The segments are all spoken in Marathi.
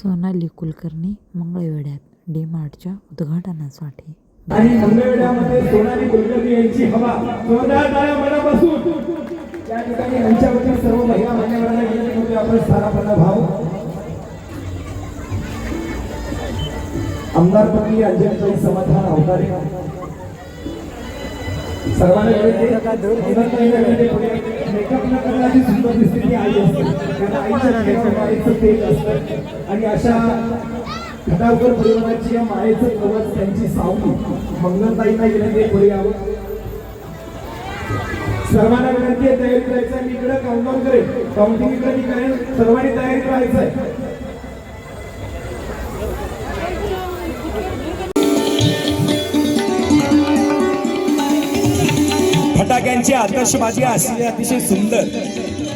सोनाली कुलकर्णी मंगळवेढ्यात डी मार्टच्या उद्घाटनासाठी. आणि मंगळवेढ्यामध्ये सोनाली कुलकर्णी यांची हवा. जोरदार टाळ्या मनापासून. त्या ठिकाणी मंचावरती सर्व महिला मान्यवरांना विनंती करतोय आपण स्थानापन्न व्हावं. आमदारपती अंजनताई समाधान अवतारे. सर्वांना विनंती अंजनताईंना विनंती करूया. मेकअप न करण्याची सुंदर दिसते ती आई असते आईच्या चेहऱ्यावर मायेचं तेज असतं आणि अशा खटावकर परिवाराची या मायेचं कवच त्यांची सावली. मंगलताईंना विनंती यावं. सर्वांना विनंती आहे तयारी करायचं आहे. मी इकडे काउंटडाऊन करेल काउंटिंग इकडे मी करेल सर्वांनी तयारी करायचं आहे. फटाक्यांची आतषबाजी असलेली अतिशय सुंदर.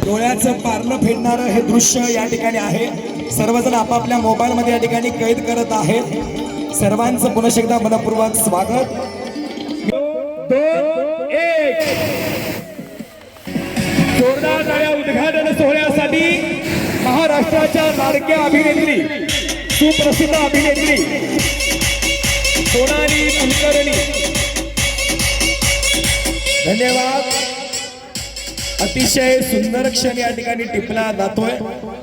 डोळ्याचं पारलं फेडणारं हे दृश्य या ठिकाणी आहे. सर्वजण आपापल्या मोबाईलमध्ये या ठिकाणी कैद करत आहेत. सर्वांचं पुनश एकदा मनपूर्वक स्वागत. उद्घाटन सोहळ्यासाठी महाराष्ट्राच्या लाडक्या अभिनेत्री सुप्रसिद्ध अभिनेत्री सोनाली कुलकर्णी. धन्यवाद. अतिशय सुंदर क्षण या ठिकाणी टिपला जातोय.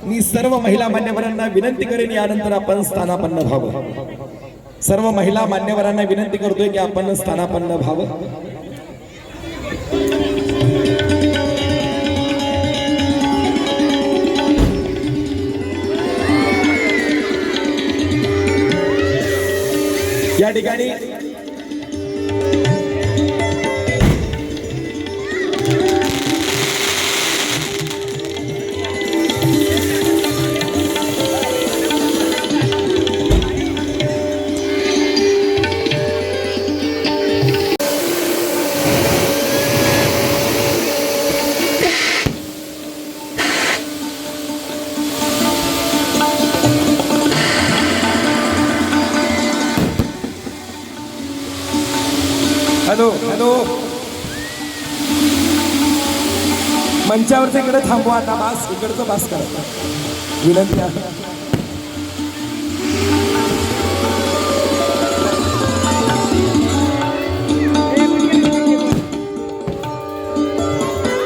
मी सर्व महिला मान्यवरांना विनंती करेन यानंतर आपण स्थानापन्न व्हावं. सर्व महिला मान्यवरांना विनंती करतोय की आपण स्थानापन्न व्हावं. या ठिकाणी हॅलो मंचावरचं इकडे थांबवा आता बास इकडचं बास करा. विनंती आहे.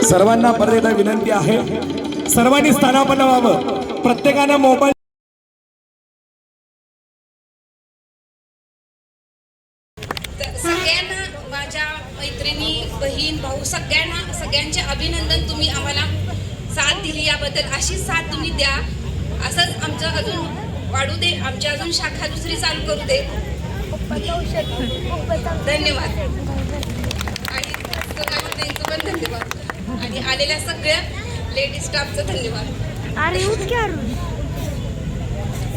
सर्वांना परत विनंती आहे. सर्वांनी स्थानापन्न व्हावं. प्रत्येकानं मोबाईल तर सगळ्यांना माझ्या मैत्रिणी बहीण भाऊ सगळ्यांना सगळ्यांचे अभिनंदन तुम्ही आम्हाला साथ दिली याबद्दल. अशीच साथ तुम्ही द्या. असंच आमचं अजून वाढू दे. आमची अजून शाखा दुसरी चालू करू दे. धन्यवाद. आणि सोनालीताईंचं पण धन्यवाद. आणि आलेल्या सगळ्या लेडीज स्टाफचं धन्यवाद. अरे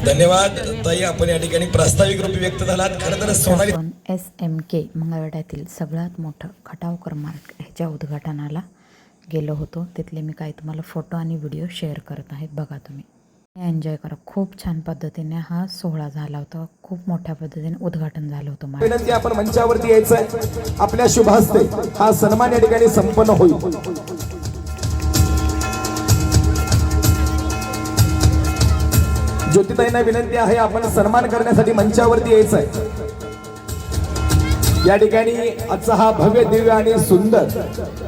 धन्यवाद. ताई आपण या ठिकाणी प्रास्ताविक रूपी व्यक्त झालात. खरं तर सोनाली एस एम के मंगळवेढ्यातील सगळ्यात मोठं खटावकर मार्ग ह्याच्या उद्घाटनाला गेलो होतो. तिथले मी काही तुम्हाला फोटो आणि व्हिडिओ शेअर करत आहेत. बघा तुम्ही. एन्जॉय करा. खूप छान पद्धतीने हा सोहळा झाला होता. खूप मोठ्या पद्धतीने उद्घाटन झालं होतं विनंती आपण मंचावरती यायचंय. आपल्या शुभ हस्ते हा सन्मान या ठिकाणी संपन्न होईल. ज्योतिताईंना विनंती आहे आपण सन्मान करण्यासाठी मंचावरती यायचं आहे या ठिकाणी आजचा हा भव्य दिव्य आणि सुंदर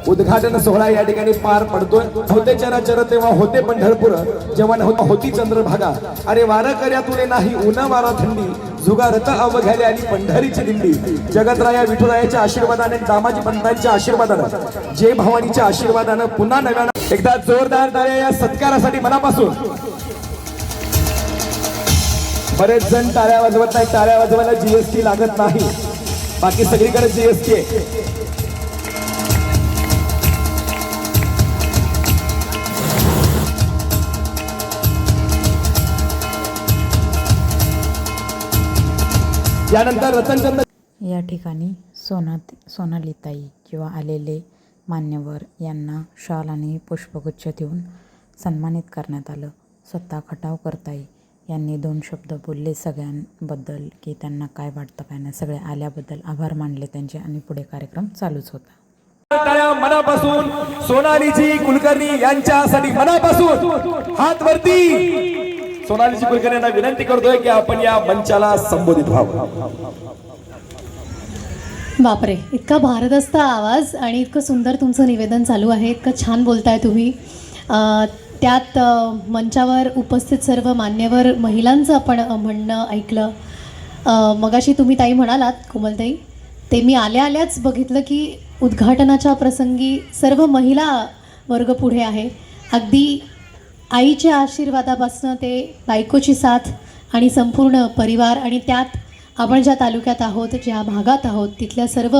उद्घाटन सोहळा या ठिकाणी पार पडतोय. होते चराचर तेव्हा होते पंढरपूर जेव्हा नव्हता होती चंद्रभागा. अरे वारा कर्या तुले नाही उन्हा वारा थंडी. जुगा रथ आणि पंढरीची दिंडी. जगतराया विठुरायाच्या आशीर्वादाने दामाजी पंतांच्या आशीर्वादानं. जय भवानीच्या आशीर्वादानं पुन्हा नव्यानं एकदा जोरदार टाळ्या या सत्कारासाठी मनापासून. बरेच जण टाळ्या वाजवत नाही टाळ्या वाजवायला जीएसटी लागत नाही. बाकी सगळीकडे जीएसटी आहे. यानंतर रतनचंद या ठिकाणी सोना सोनालिताई किंवा आलेले मान्यवर यांना शाल आणि पुष्पगुच्छ देऊन सन्मानित करण्यात आलं. स्वतः खटाव करताई. यांनी दोन शब्द बोलले सगळ्यांबद्दल की त्यांना काय वाटतं काय नाही. सगळे आल्याबद्दल आभार मानले त्यांचे आणि पुढे कार्यक्रम चालूच होता. मनापासून सोनालीजी कुलकर्णी यांच्यासाठी मनापासून हात वरती सोनालीची कुलकर्णी यांना विनंती करतोय की आपण या मंचाला संबोधित व्हावं. बापरे इतका भारदस्त आवाज आणि इतकं सुंदर तुमचं निवेदन चालू आहे. इतकं छान बोलताय तुम्ही. त्यात मंचावर उपस्थित सर्व मान्यवर महिलांचं आपण म्हणणं ऐकलं. मगाशी तुम्ही ताई म्हणालात कोमलताई ते मी आल्या आल्याच बघितलं की उद्घाटनाच्या प्रसंगी सर्व महिला वर्ग पुढे आहे. अगदी आईच्या आशीर्वादापासनं ते बायकोची साथ आणि संपूर्ण परिवार आणि त्यात आपण ज्या तालुक्यात आहोत ज्या भागात आहोत तिथल्या सर्व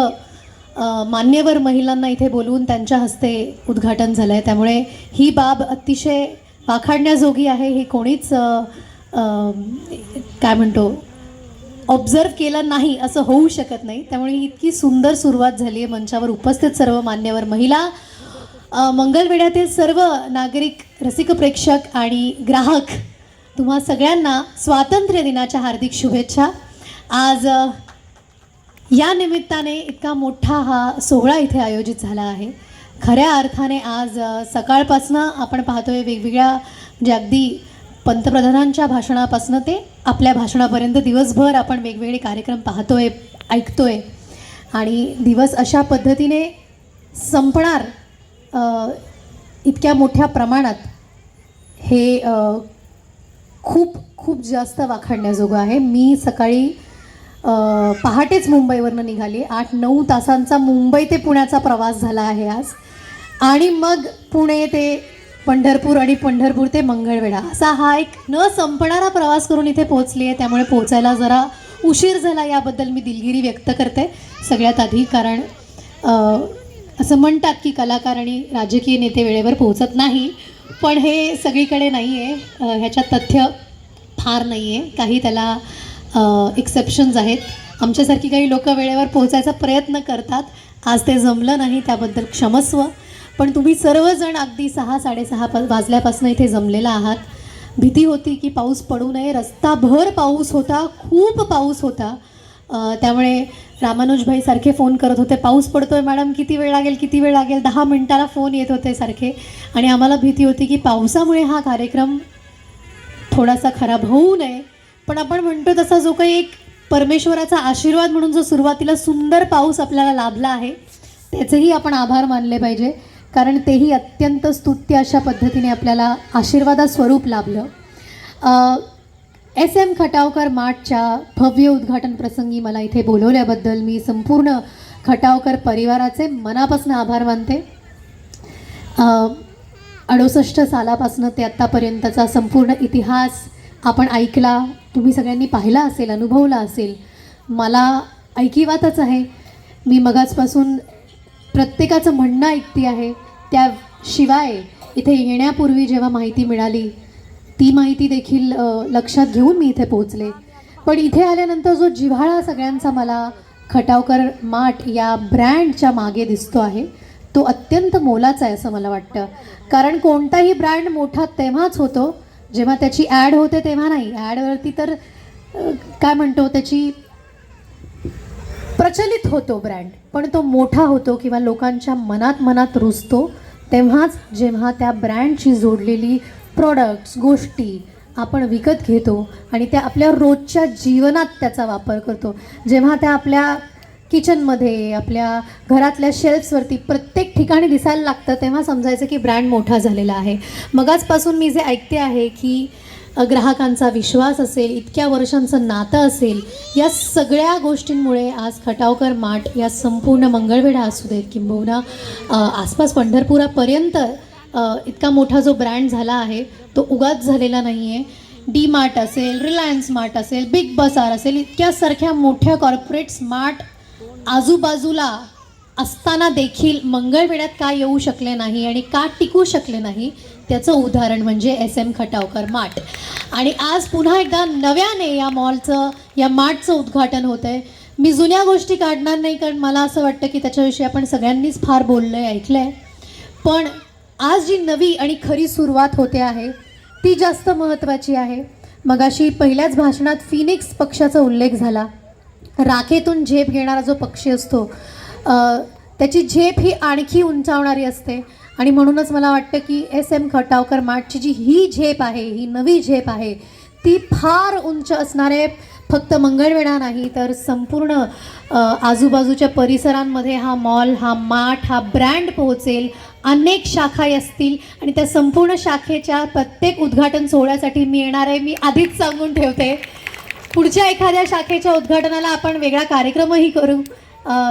मान्यवर महिलांना इथे बोलवून त्यांच्या हस्ते उद्घाटन झालं आहे त्यामुळे ही बाब अतिशय वाखाडण्याजोगी आहे. हे कोणीच काय म्हणतो ऑब्झर्व केलं नाही असं होऊ शकत नाही. त्यामुळे इतकी सुंदर सुरुवात झाली आहे मंचावर उपस्थित सर्व मान्यवर महिला. अ, मंगलवेढ्यातील सर्व नागरिक रसिक प्रेक्षक आणि ग्राहक तुम्हा सगळ्यांना स्वातंत्र्य दिनाच्या हार्दिक शुभेच्छा. आज या निमित्ताने इतका मोठा हा सोहळा इथे आयोजित झाला आहे. खऱ्या अर्थाने आज सकाळपासनं आपण पाहतोय वेगवेगळ्या म्हणजे अगदी पंतप्रधानांच्या भाषणापासनं ते आपल्या भाषणापर्यंत दिवसभर आपण वेगवेगळे कार्यक्रम पाहतोय ऐकतोय. आणि दिवस अशा पद्धतीने संपणार इतक्या मोठ्या प्रमाणात हे खूप खूप जास्त वाखाणण्याजोगं आहे. मी सकाळी पहाटेच मुंबईवरनं निघाली. आठ नऊ तासांचा मुंबई ते पुण्याचा प्रवास झाला आहे आज. आणि मग पुणे ते पंढरपूर आणि पंढरपूर ते मंगळवेढा. असा हा एक न संपणारा प्रवास करून इथे पोहोचली आहे. त्यामुळे पोहोचायला जरा उशीर झाला याबद्दल मी दिलगिरी व्यक्त करते. सगळ्यात आधी कारण असं म्हणतात की कलाकार आणि राजकीय नेते वेळेवर पोहोचत नाही. पण हे सगळीकडे नाही आहे ह्याच्यात तथ्य फार नाही आहे काही त्याला एक्सेप्शन्स आहेत. आमच्यासारखी काही लोक वेळेवर पोहोचायचा प्रयत्न करतात. आज ते जमलं नाही त्याबद्दल क्षमस्व. पण तुम्ही सर्वजण अगदी सहा साडेसहा प वाजल्यापासून इथे जमलेला आहात. भीती होती की पाऊस पडू नये. रस्ताभर पाऊस होता. खूप पाऊस होता. त्यामुळे रामानुजभाई सारखे फोन करत होते. पाऊस पडतो आहे मॅडम किती वेळ लागेल? किती वेळ लागेल? दहा मिनटाला फोन येत होते सारखे. आणि आम्हाला भीती होती की पावसामुळे हा कार्यक्रम थोडासा खराब होऊ नये. पण आपण म्हणतो तसा जो काही एक परमेश्वराचा आशीर्वाद म्हणून जो सुरुवातीला सुंदर पाऊस आपल्याला लाभला आहे त्याचेही आपण आभार मानले पाहिजे. कारण तेही अत्यंत स्तुत्य अशा पद्धतीने आपल्याला आशीर्वादास्वरूप लाभलं. एस एम खटावकर माठच्या भव्य उद्घाटन प्रसंगी मला इथे बोलवल्याबद्दल मी संपूर्ण खटावकर परिवाराचे मनापासून आभार मानते. अडुसष्ट सालापासून ते आत्तापर्यंतचा संपूर्ण इतिहास आपण ऐकला तुम्ही सगळ्यांनी पाहिला असेल अनुभवला असेल मला ऐकिवातच आहे. मी मगाचपासून प्रत्येकाचं म्हणणं ऐकते आहे त्याशिवाय इथे येण्यापूर्वी जेव्हा माहिती मिळाली ती माहिती देखील लक्षात घेऊन मी इथे पोहोचले. पण इथे आल्यानंतर जो जिव्हाळा सगळ्यांचा मला खटावकर माठ या ब्रँडच्या मागे दिसतो आहे तो अत्यंत मोलाचा आहे असं मला वाटतं. कारण कोणताही ब्रँड मोठा तेव्हाच होतो जेव्हा त्याची ॲड होते तेव्हा नाही. ॲडवरती तर काय म्हणतो त्याची प्रचलित होतो ब्रँड पण तो मोठा होतो किंवा लोकांच्या मनात मनात रुजतो तेव्हाच जेव्हा त्या ब्रँडशी जोडलेली प्रॉडक्ट्स गोष्टी आपण विकत घेतो आणि त्या आपल्या रोजच्या जीवनात त्याचा वापर करतो. जेव्हा त्या आपल्या किचनमध्ये आपल्या घरातल्या शेल्फ्सवरती प्रत्येक ठिकाणी दिसायला लागतं तेव्हा समजायचं की ब्रँड मोठा झालेला आहे. मगाचपासून मी जे ऐकते आहे की ग्राहकांचा विश्वास असेल इतक्या वर्षांचं नातं असेल या सगळ्या गोष्टींमुळे आज खटावकर माठ या संपूर्ण मंगळवेढा असू देत किंबहुना आसपास पंढरपुरापर्यंत इतका मोठा जो ब्रँड झाला आहे तो उगाच झालेला नाही आहे डी मार्ट असेल रिलायन्स मार्ट असेल बिग बसार असेल इतक्यासारख्या मोठ्या कॉर्पोरेट स्मार्ट आजूबाजूला असताना देखील मंगळवेढ्यात का येऊ शकले नाही आणि का टिकू शकले नाही त्याचं उदाहरण म्हणजे एस एम खटावकर माठ. आणि आज पुन्हा एकदा नव्याने या मॉलचं या माठचं उद्घाटन होतं आहे मी जुन्या गोष्टी काढणार नाही कारण मला असं वाटतं की त्याच्याविषयी आपण सगळ्यांनीच फार बोललं आहे ऐकलं आहे पण आज जी नवी आणि खरी सुरुवात होते आहे ती जास्त महत्त्वाची आहे. मगाशी पहिल्याच भाषणात फिनिक्स पक्षाचा उल्लेख झाला. राखेतून झेप घेणारा जो पक्षी असतो त्याची झेप ही आणखी उंचावणारी असते. आणि म्हणूनच मला वाटतं की एस एम खटावकर माठची जी ही झेप आहे ही नवी झेप आहे ती फार उंच असणारे फक्त मंगळवेढा नाही तर संपूर्ण आजूबाजूच्या परिसरांमध्ये हा मॉल हा माठ हा ब्रँड पोहोचेल. अनेक शाखा असतील आणि त्या संपूर्ण शाखेच्या प्रत्येक उद्घाटन सोहळ्यासाठी मी येणार आहे. मी आधीच सांगून ठेवते. पुढच्या एखाद्या शाखेच्या उद्घाटनाला आपण वेगळा कार्यक्रमही करू.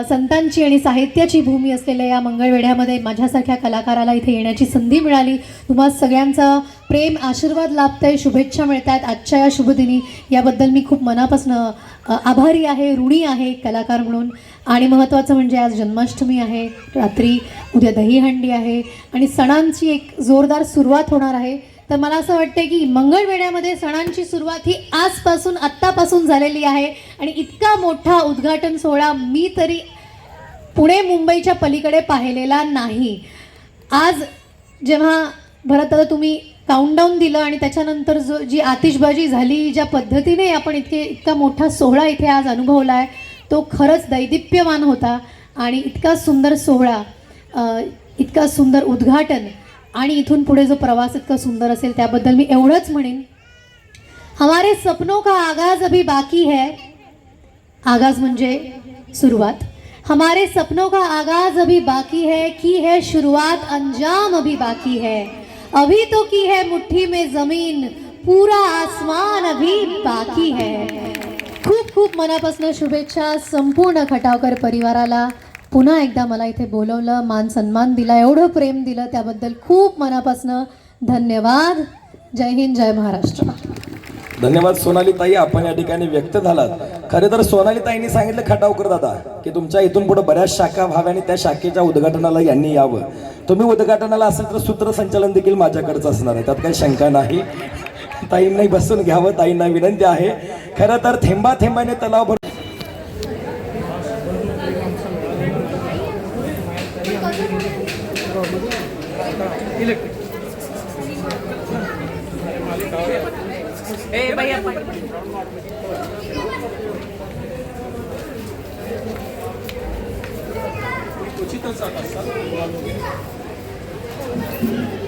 संतांची आणि साहित्याची भूमी असलेल्या या मंगळवेढ्यामध्ये माझ्यासारख्या कलाकाराला इथे येण्याची संधी मिळाली. तुम्हा सगळ्यांचा प्रेम आशीर्वाद लाभतंय शुभेच्छा मिळत आहेत आजच्या या शुभदिनी याबद्दल मी खूप मनापासून आभारी आहे ऋणी आहे कलाकार म्हणून. आणि महत्त्वाचं म्हणजे आज जन्माष्टमी आहे. रात्री उद्या दहीहंडी आहे. आणि सणांची एक जोरदार सुरुवात होणार आहे. तर मला असं वाटतं की मंगळवेढ्यामध्ये सणांची सुरुवात ही आजपासून आत्तापासून झालेली आहे. आणि इतका मोठा उद्घाटन सोहळा मी तरी पुणे मुंबईच्या पलीकडे पाहिलेला नाही. आज जेव्हा भरत तुम्ही काउंटडाऊन दिलं आणि त्याच्यानंतर जो जी आतिषबाजी झाली ज्या पद्धतीने आपण इतके इतका मोठा सोहळा इथे आज अनुभवला आहे तो खरंच दैदिप्यमान होता. आणि इतका सुंदर सोहळा इतका सुंदर उद्घाटन आणि इथून पुढे जो प्रवास इतका सुंदर असेल त्याबद्दल मी एवढंच म्हणेन. हमारे सपनों का आगाज अभी बाकी है. आगाज म्हणजे सुरुवात. हमारे सपनों का आगाज अभी बाकी है. की है शुरुआत अंजाम अभी बाकी है. अभी तो की है मुट्ठी में जमीन. पूरा आसमान अभी बाकी है. खूप खूप मनापासून शुभेच्छा संपूर्ण खटावकर परिवाराला. पुन्हा एकदा मला इथे बोलवलं मान सन्मान दिला एवढं प्रेम दिलं त्याबद्दल खूप मनापासून धन्यवाद. जय हिंद जय महाराष्ट्र. धन्यवाद सोनाली ताई आपण या ठिकाणी व्यक्त झालात. खरे तर सोनाली ताईंनी सांगितलं खटावकर दादा की तुमच्या इथून पुढे बऱ्याच शाखा व्हाव्या आणि त्या शाखेच्या उद्घाटनाला यांनी यावं. तुम्ही उद्घाटनाला असेल तर सूत्रसंचालन देखील माझ्याकडचं असणार आहे. त्यात काही शंका नाही. ताईंनाही बसून घ्यावं ताईंना विनंती आहे. खरं तर थेंबा थेंबाने तलाव भर खूप छान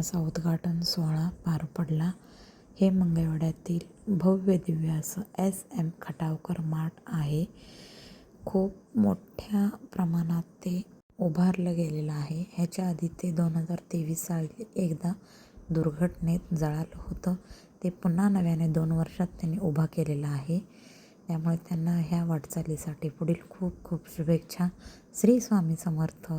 असा उद्घाटन सोहळा पार पडला. हे मंगळवाड्यातील भव्य दिव्य असं एस. एम. खटावकर माठ आहे. खूप मोठ्या प्रमाणात ते उभारलं गेलेलं आहे. ह्याच्या आधी ते दोन हजार तेवीस साली एकदा दुर्घटनेत जळालं होतं. ते पुन्हा नव्याने दोन वर्षात त्यांनी उभा केलेलं आहे. त्यामुळे त्यांना ह्या वाटचालीसाठी पुढील खूप खूप शुभेच्छा. श्री स्वामी समर्थ.